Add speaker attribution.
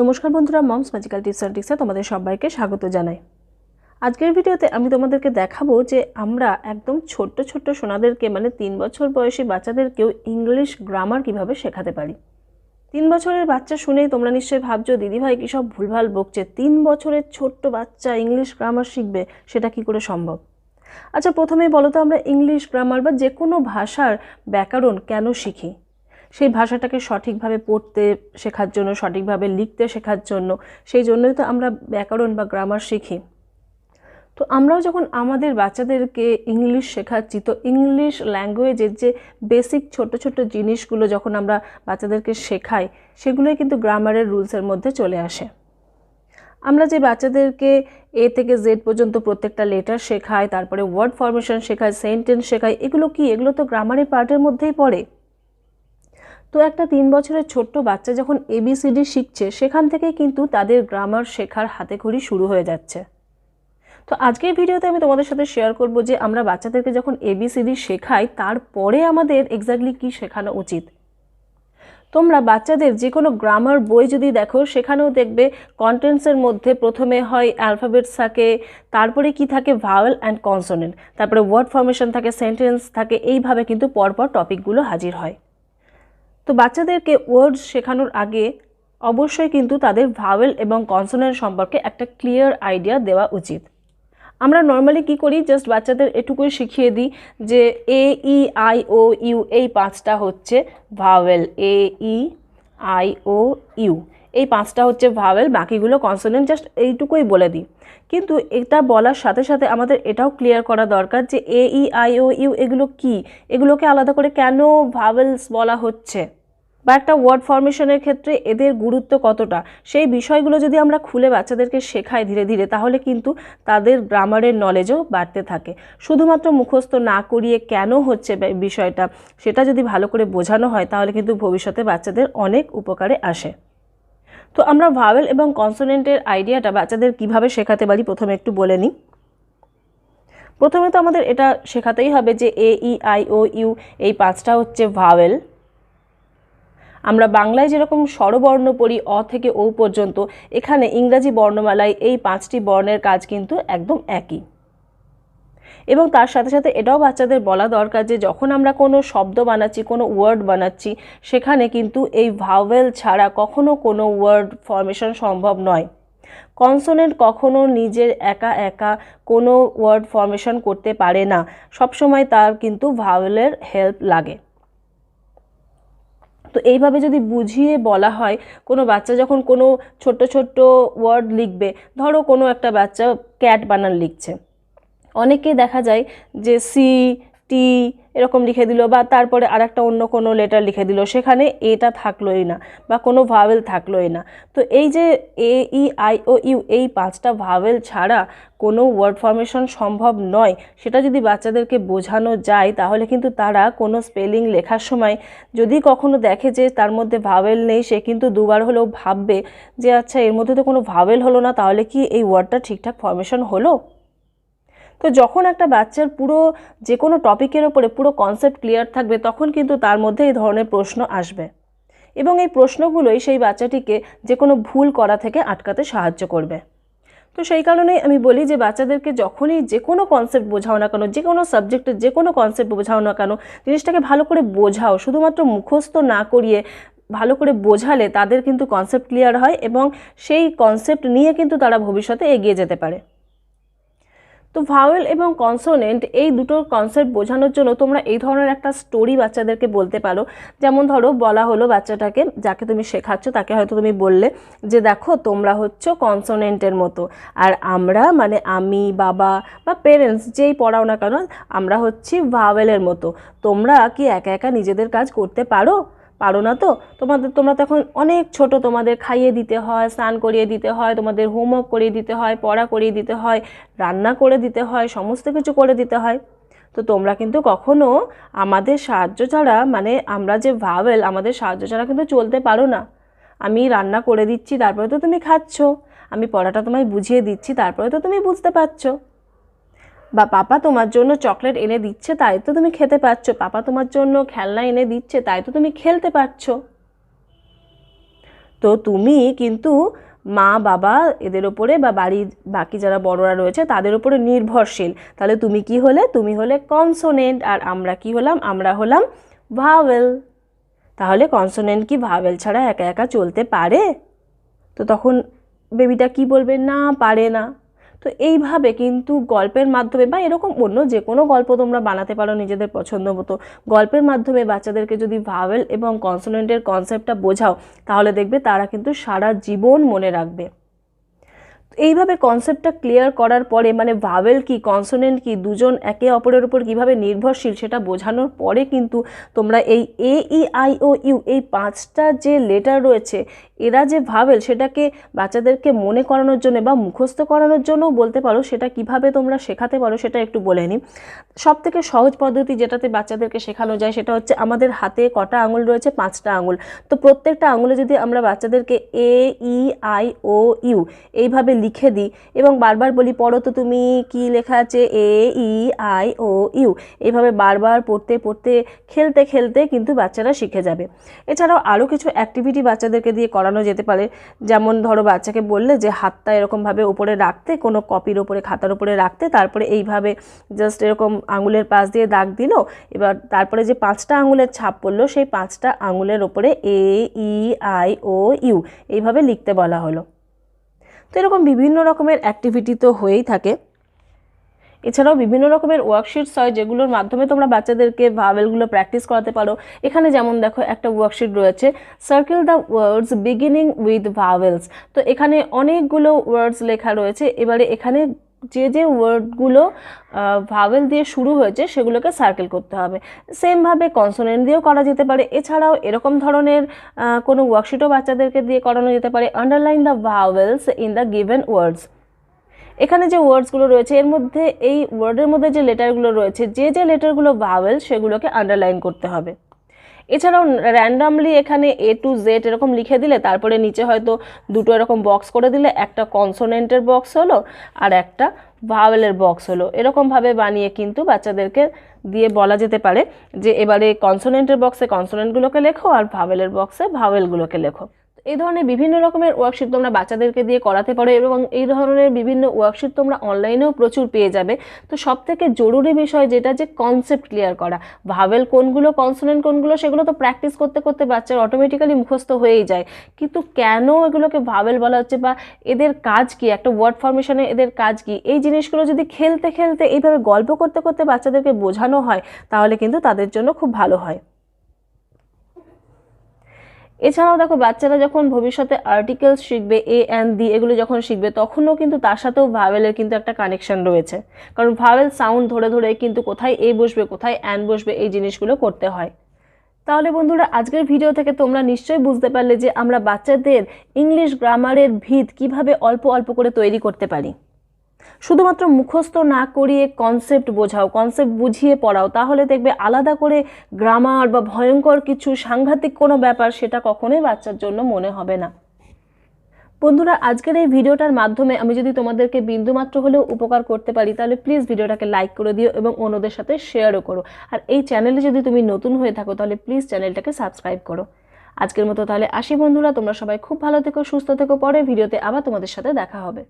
Speaker 1: নমস্কার বন্ধুরা, moms magical tips and টিক্সে তোমাদের সবাইকে স্বাগত জানাই। আজকের ভিডিওতে আমি তোমাদেরকে দেখাবো যে আমরা একদম ছোট্ট ছোট্ট সোনাদেরকে মানে তিন বছর বয়সী বাচ্চাদেরকেও ইংলিশ গ্রামার কীভাবে শেখাতে পারি? তিন বছরের বাচ্চা শুনেই তোমরা নিশ্চয়ই ভাবছ, দিদিভাই, কী সব ভুলভাল বকছে? তিন বছরের ছোট্ট বাচ্চা ইংলিশ গ্রামার শিখবে, সেটা কি করে সম্ভব? আচ্ছা প্রথমেই বলো তো আমরা ইংলিশ গ্রামার বা যে কোনো ভাষার ব্যাকরণ কেন শিখি? সেই ভাষাটাকে সঠিকভাবে পড়তে শেখার জন্য, সঠিকভাবে লিখতে শেখার জন্য, সেই জন্যই তো আমরা ব্যাকরণ বা গ্রামার শিখি। তো আমরাও যখন আমাদের বাচ্চাদেরকে ইংলিশ শেখাচ্ছি, তো ইংলিশ ল্যাঙ্গুয়েজের যে বেসিক ছোট ছোট জিনিসগুলো যখন আমরা বাচ্চাদেরকে শেখাই, সেগুলোই কিন্তু গ্রামারের রুলসের মধ্যে চলে আসে। আমরা যে বাচ্চাদেরকে এ থেকে জেড পর্যন্ত প্রত্যেকটা লেটার শেখাই, তারপরে ওয়ার্ড ফরমেশন শেখাই সেন্টেন্স শেখাই, এগুলো কি? এগুলো তো গ্রামারের পার্টের মধ্যেই পড়ে। তো একটা তিন বছরের ছোট্ট বাচ্চা যখন এবিসিডি শিখছে, সেখান থেকেই কিন্তু তাদের গ্রামার শেখার হাতে খড়ি শুরু হয়ে যাচ্ছে। তো আজকের ভিডিওতে আমি তোমাদের সাথে শেয়ার করব যে আমরা বাচ্চাদেরকে যখন এবিসিডি শেখাই, তারপরে আমাদের এক্স্যাক্টলি কী শেখানো উচিত। তোমরা বাচ্চাদের যে কোনো গ্রামার বই যদি দেখো, সেখানেও দেখবে কন্টেন্টসের মধ্যে প্রথমে হয় অ্যালফাবেটস থাকে, তারপরে কি থাকে ভাওয়েল অ্যান্ড কনসোনেন্ট তারপরে ওয়ার্ড ফর্মেশন থাকে সেন্টেন্স থাকে, এইভাবে কিন্তু পরপর টপিকগুলো হাজির হয়। তো বাচ্চাদেরকে ওয়ার্ডস শেখানোর আগে অবশ্যই কিন্তু তাদের ভাওয়েল এবং কনসোনেন্ট সম্পর্কে একটা ক্লিয়ার আইডিয়া দেওয়া উচিত। আমরা নর্মালি কি করি? জাস্ট বাচ্চাদের এটুকুই শিখিয়ে দিই যে এ ই আই ও ইউ এই পাঁচটা হচ্ছে vowel. A E I O U এই পাঁচটা হচ্ছে ভাওয়েল, বাকিগুলো কনসোনেন্ট জাস্ট এইটুকুই বলে দিই। কিন্তু এটা বলার সাথে সাথে আমাদের এটাও ক্লিয়ার করা দরকার যে এ ই আই ও ইউ এগুলো কি? এগুলোকে আলাদা করে কেন ভাওয়েলস বলা হচ্ছে? বা একটা ওয়ার্ড ফরমেশনের ক্ষেত্রে এদের গুরুত্ব কতটা? সেই বিষয়গুলো যদি আমরা খুলে বাচ্চাদেরকে শেখাই ধীরে ধীরে, তাহলে কিন্তু তাদের গ্রামারের নলেজও বাড়তে থাকে। শুধুমাত্র মুখস্থ না করিয়ে কেন হচ্ছে বিষয়টা, সেটা যদি ভালো করে বোঝানো হয়, তাহলে কিন্তু ভবিষ্যতে বাচ্চাদের অনেক উপকারে আসে। তো আমরা ভাওয়েল এবং কনসোনেন্টের আইডিয়াটা বাচ্চাদের কীভাবে শেখাতে পারি, প্রথমে একটু বলে নিই। প্রথমে তো আমাদের এটা শেখাতেই হবে যে এ ই আই ও ইউ এই পাঁচটা হচ্ছে ভাওয়েল আমরা বাংলায় যেরকম স্বরবর্ণ পড়ি অ থেকে ও পর্যন্ত, এখানে ইংরাজি বর্ণমালায় এই পাঁচটি বর্ণের কাজ কিন্তু একদম একই। এবং তার সাথে সাথে এটাও বাচ্চাদের বলা দরকার যে যখন আমরা কোনো শব্দ বানাচ্ছি, কোনো ওয়ার্ড বানাচ্ছি, সেখানে কিন্তু এই ভাওয়েল ছাড়া কখনো কোনো ওয়ার্ড ফরমেশন সম্ভব নয়। কনসোনেন্ট কখনো নিজের একা একা কোনো ওয়ার্ড ফরমেশন করতে পারে না। সবসময় তার কিন্তু ভাওয়েলের হেল্প লাগে। তো এইভাবে যদি বুঝিয়ে বলা হয়, কোনো বাচ্চা যখন কোনো ছোট্ট ছোট্ট ওয়ার্ড লিখবে, ধরো কোনো একটা বাচ্চা ক্যাট বানান লিখছে। অনেকে দেখা যায় যে সি টি এরকম লিখে দিল বা তারপরে আর একটা অন্য কোনো লেটার লিখে দিল, সেখানে এটা থাকলোই না বা কোনো ভাওয়েল থাকলোই না। তো এই যে এ ই আই ও ইউ এই পাঁচটা ভাওয়েল ছাড়া কোনো ওয়ার্ড ফর্মেশন সম্ভব নয়, সেটা যদি বাচ্চাদেরকে বোঝানো যায়, তাহলে কিন্তু তারা কোনো স্পেলিং লেখার সময় যদি কখনো দেখে যে তার মধ্যে ভাওয়েল নেই, সে কিন্তু দুবার হলেও ভাববে যে আচ্ছা এর মধ্যে তো কোনো ভাওয়েল হলো না, তাহলে কি এই ওয়ার্ডটা ঠিকঠাক ফর্মেশন হলো? তো যখন একটা বাচ্চার পুরো যে কোনো টপিকের ওপরে পুরো কনসেপ্ট ক্লিয়ার থাকবে, তখন কিন্তু তার মধ্যে এই ধরনের প্রশ্ন আসবে। এবং এই প্রশ্নগুলোই সেই বাচ্চাটিকে যে কোনো ভুল করা থেকে আটকাতে সাহায্য করবে। তো সেই কারণেই আমি বলি যে বাচ্চাদেরকে যখনই যে কোনো কনসেপ্ট বোঝাও না কেন, যে কোনো সাবজেক্টের যে কোনো কনসেপ্ট বোঝাও না কেন, জিনিসটাকে ভালো করে বোঝাও, শুধুমাত্র মুখস্থ না করিয়ে ভালো করে বোঝালে তাদের কিন্তু কনসেপ্ট ক্লিয়ার হয় এবং সেই কনসেপ্ট নিয়ে কিন্তু তারা ভবিষ্যতে এগিয়ে যেতে পারে। তো ভাওয়েল এবং কনসোনেন্ট এই দুটোর কনসেপ্ট বোঝানোর জন্য তোমরা এই ধরনের একটা স্টোরি বাচ্চাদেরকে বলতে পারো। যেমন ধরো, বলা হলো বাচ্চাটাকে, যাকে তুমি শেখাচ্ছ, তাকে হয়তো তুমি বললে যে, দেখো, তোমরা হচ্ছে কনসোনেন্টের মতো। আর আমরা মানে আমি, বাবা বা পেরেন্টস যেই পড়াও না কেন, আমরা হচ্ছি ভাওয়েলের মতো। তোমরা কি একা একা নিজেদের কাজ করতে পারো? পারো না তো? তোমাদের, তোমরা তখন অনেক ছোট, তোমাদের খাইয়ে দিতে হয়, স্নান করিয়ে দিতে হয়, তোমাদের হোমওয়ার্ক করিয়ে দিতে হয়, পড়া করিয়ে দিতে হয়, রান্না করে দিতে হয়, সমস্ত কিছু করে দিতে হয়। তো তোমরা কিন্তু কখনো আমাদের সাহায্য ছাড়া মানে আমরা যে ভাবেল আমাদের সাহায্য ছাড়া কিন্তু চলতে পারো না। আমি রান্না করে দিচ্ছি, তারপরে তো তুমি খাচ্ছ। আমি পড়াটা তোমায় বুঝিয়ে দিচ্ছি, তারপরে তো তুমি বুঝতে পারছ। বা পাপা তোমার জন্য চকলেট এনে দিচ্ছে, তাই তো তুমি খেতে পারছ। পাপা তোমার জন্য খেলনা এনে দিচ্ছে, তাই তো তুমি খেলতে পারছ। তো তুমি কিন্তু মা, বাবা এদের ওপরে বা বাড়ির বাকি যারা বড়রা রয়েছে, তাদের উপরে নির্ভরশীল। তাহলে তুমি কি হলে? তুমি হলে কনসোনেন্ট আর আমরা কি হলাম? আমরা হলাম ভাওয়েল তাহলে কনসোনেন্ট কি ভাওয়েল ছাড়া একা একা চলতে পারে? তো তখন বেবিটা কি বলবে? না, পারে না। তো এইভাবে কিন্তু গল্পের মাধ্যমে বা এরকম অন্য যে কোনো গল্প তোমরা বানাতে পারো নিজেদের পছন্দ মতো। গল্পের মাধ্যমে বাচ্চাদেরকে যদি ভাওয়েল এবং কনসোনেন্টের কনসেপ্টটা বোঝাও, তাহলে দেখবে তারা কিন্তু সারা জীবন মনে রাখবে। এইভাবে কনসেপ্টটা ক্লিয়ার করার পরে মানে ভাওয়েল কি কনসোনেন্ট কি, দুজন একে অপরের উপর কীভাবে নির্ভরশীল সেটা বোঝানোর পরে কিন্তু তোমরা এই এ ই আই ও ইউ এই পাঁচটা যে লেটার রয়েছে, এরা যে ভাবেল সেটাকে বাচ্চাদেরকে মনে করানোর জন্য বা মুখস্থ করানোর জন্যও বলতে পারো, সেটা কীভাবে তোমরা শেখাতে পারো সেটা একটু বলে নিই। সব থেকে সহজ পদ্ধতি যেটাতে বাচ্চাদেরকে শেখানো যায় সেটা হচ্ছে আমাদের হাতে কটা আঙুল রয়েছে, পাঁচটা আঙুল। তো প্রত্যেকটা আঙুলে যদি আমরা বাচ্চাদেরকে এ ই আই ও ইউ এইভাবে লিখে দিই এবং বারবার বলি, পড়ো তো তুমি কি লেখা আছে? A, E, I, O, U. এইভাবে বারবার পড়তে পড়তে, খেলতে খেলতে কিন্তু বাচ্চারা শিখে যাবে। এছাড়াও আরও কিছু অ্যাক্টিভিটি বাচ্চাদেরকে দিয়ে করানো যেতে পারে। যেমন ধরো, বাচ্চাকে বললে যে, হাতটা এরকমভাবে উপরে রাখতে, কোনো কপির ওপরে খাতার উপরে রাখতে। তারপরে এইভাবে জাস্ট এরকম আঙুলের পাশ দিয়ে দাগ দিল। এবার তারপরে যে, পাঁচটা আঙুলের ছাপ পড়ল, সেই পাঁচটা আঙুলের ওপরে এ, ই, আই, ও, ইউ। এইভাবে লিখতে বলা হলো। তো এরকম বিভিন্ন রকমের অ্যাক্টিভিটি তো হয়েই থাকে। এছাড়াও বিভিন্ন রকমের ওয়ার্কশিটস হয়, যেগুলোর মাধ্যমে তোমরা বাচ্চাদেরকে ভাওয়েলগুলো প্র্যাকটিস করাতে পারো। এখানে যেমন দেখো, একটা ওয়ার্কশিট রয়েছে circle the words beginning with vowels তো এখানে অনেকগুলো ওয়ার্ডস লেখা রয়েছে। এবারে এখানে যে যে ওয়ার্ডগুলো ভাওয়েল দিয়ে শুরু হয়েছে সেগুলোকে সার্কেল করতে হবে। সেমভাবে কনসোনেন্ট দিয়েও করা যেতে পারে। এছাড়াও এরকম ধরনের কোনো ওয়ার্কশিটও বাচ্চাদেরকে দিয়ে করানো যেতে পারে। Underline the vowels in the given words এখানে যে ওয়ার্ডসগুলো রয়েছে, এর মধ্যে, এই ওয়ার্ডের মধ্যে যে লেটারগুলো রয়েছে, যে যে লেটারগুলো ভাওয়েল সেগুলোকে আন্ডারলাইন করতে হবে। এছাড়াও র্যান্ডামলি এখানে এ টু জেড এরকম লিখে দিলে, তারপরে নিচে হয়তো দুটো এরকম বক্স করে দিলে, একটা কনসোনেন্টের বক্স হলো আর একটা ভাওয়েলের বক্স হলো। এরকমভাবে বানিয়ে কিন্তু বাচ্চাদেরকে দিয়ে বলা যেতে পারে যে, এবারে কনসোনেন্টের বক্সে কনসোনেন্টগুলোকে লেখো আর ভাওয়েলের বক্সে ভাওয়েলগুলোকে লেখো। এই ধরনের বিভিন্ন রকমের ওয়ার্কশিট তোমরা বাচ্চাদেরকে দিয়ে করাতে পারো এবং এই ধরনের বিভিন্ন ওয়ার্কশিট তোমরা অনলাইনেও প্রচুর পেয়ে যাবে। তো সব থেকে জরুরি বিষয় যেটা যে কনসেপ্ট ক্লিয়ার করা। ভাবেল কোনগুলো কনসোনেন্ট কোনগুলো, সেগুলো তো প্র্যাকটিস করতে করতে বাচ্চার অটোমেটিক্যালি মুখস্থ হয়েই যায়। কিন্তু কেন এগুলোকে ভাবেল বলা হচ্ছে বা এদের কাজ কি, একটা ওয়ার্ড ফরমেশনে এদের কাজ কি? এই জিনিসগুলো যদি খেলতে খেলতে এইভাবে গল্প করতে করতে বাচ্চাদেরকে বোঝানো হয়, তাহলে কিন্তু তাদের জন্য খুব ভালো হয়। এছাড়াও দেখো, বাচ্চারা যখন ভবিষ্যতে আর্টিকেলস শিখবে এ অ্যান্ড দি এগুলো যখন শিখবে, তখনও কিন্তু তার সাথেও ভাওয়েলের কিন্তু একটা কানেকশন রয়েছে। কারণ ভাওয়েল সাউন্ড ধরে ধরে কিন্তু কোথায় এ বসবে, কোথায় অ্যান বসবে, এই জিনিসগুলো করতে হয়। তাহলে বন্ধুরা, আজকের ভিডিও থেকে তোমরা নিশ্চয়ই বুঝতে পারলে যে আমরা বাচ্চাদের ইংলিশ গ্রামারের ভিত কীভাবে অল্প অল্প করে তৈরি করতে পারি। শুধুমাত্র মুখস্থ না করিয়ে কনসেপ্ট বোঝাও কনসেপ্ট বুঝিয়ে পড়াও, তাহলে দেখবে আলাদা করে গ্রামার বা ভয়ঙ্কর কিছু সাংঘাতিক কোনো ব্যাপার সেটা কখনোই বাচ্চার জন্য মনে হবে না। বন্ধুরা, আজকের এই ভিডিওটার মাধ্যমে আমি যদি তোমাদেরকে বিন্দুমাত্র হলেও উপকার করতে পারি, তাহলে প্লিজ ভিডিওটাকে লাইক করে দিও এবং অন্যদের সাথে শেয়ারও করো। আর এই চ্যানেলে যদি তুমি নতুন হয়ে থাকো, তাহলে প্লিজ চ্যানেলটাকে সাবস্ক্রাইব করো। আজকের মতো তাহলে আসি বন্ধুরা, তোমরা সবাই খুব ভালো থেকো, সুস্থ থেকো, পরে ভিডিওতে আবার তোমাদের সাথে দেখা হবে।